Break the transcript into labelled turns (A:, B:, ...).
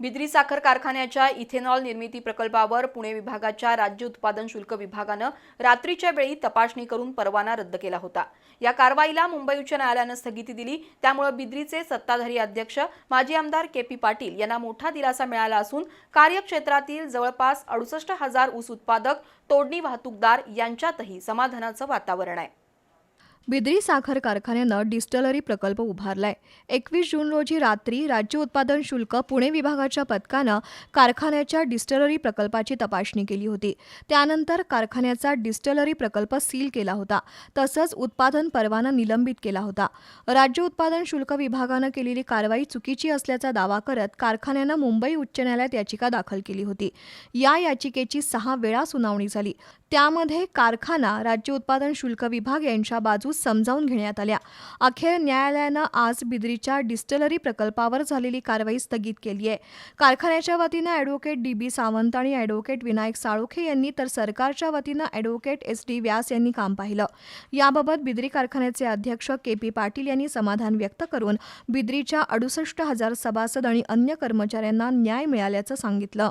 A: बिद्री साखर कारखान्याच्या इथेनॉल निर्मिती प्रकल्पावर पुणे विभागाच्या राज्य उत्पादन शुल्क विभागानं रात्रीच्या वेळी तपासणी करून परवाना रद्द केला होता. या कारवाईला मुंबई उच्च न्यायालयानं स्थगिती दिली. त्यामुळे बिद्रीचे सत्ताधारी अध्यक्ष माजी आमदार के पी पाटील यांना मोठा दिलासा मिळाला असून कार्यक्षेत्रातील जवळपास अडुसष्ट हजार ऊस उत्पादक तोडणी वाहतूकदार यांच्यातही समाधानाचं वातावरण आहे.
B: बिद्री साखर कारखान्यानं डिस्टलरी प्रकल्प उभारलाय. एकवीस जून रोजी रात्री राज्य उत्पादन शुल्क पुणे विभागाच्या पथकानं कारखान्याच्या डिस्टलरी प्रकल्पाची तपासणी केली होती. त्यानंतर कारखान्याचा डिस्टलरी प्रकल्प सील केला होता. तसंच उत्पादन परवाना निलंबित केला होता. राज्य उत्पादन शुल्क विभागानं केलेली कारवाई चुकीची असल्याचा दावा करत कारखान्यानं मुंबई उच्च न्यायालयात याचिका दाखल केली होती. या याचिकेची सहा वेळा सुनावणी झाली. त्यामध्ये कारखाना राज्य उत्पादन शुल्क विभाग यांच्या बाजूस समजावून घेण्यात आल्या. अखेर न्यायालयानं आज बिद्रीच्या डिस्टलरी प्रकल्पावर झालेली कारवाई स्थगित केली आहे. कारखान्याच्या वतीनं ॲडव्होकेट डी बी सावंत आणि ॲडव्होकेट विनायक साळोखे यांनी तर सरकारच्या वतीनं ॲडव्होकेट एस डी व्यास यांनी काम पाहिलं. याबाबत बिद्री कारखान्याचे अध्यक्ष के पी पाटील यांनी समाधान व्यक्त करून बिद्रीच्या अडुसष्ट हजार सभासद आणि अन्य कर्मचाऱ्यांना न्याय मिळाल्याचं सांगितलं.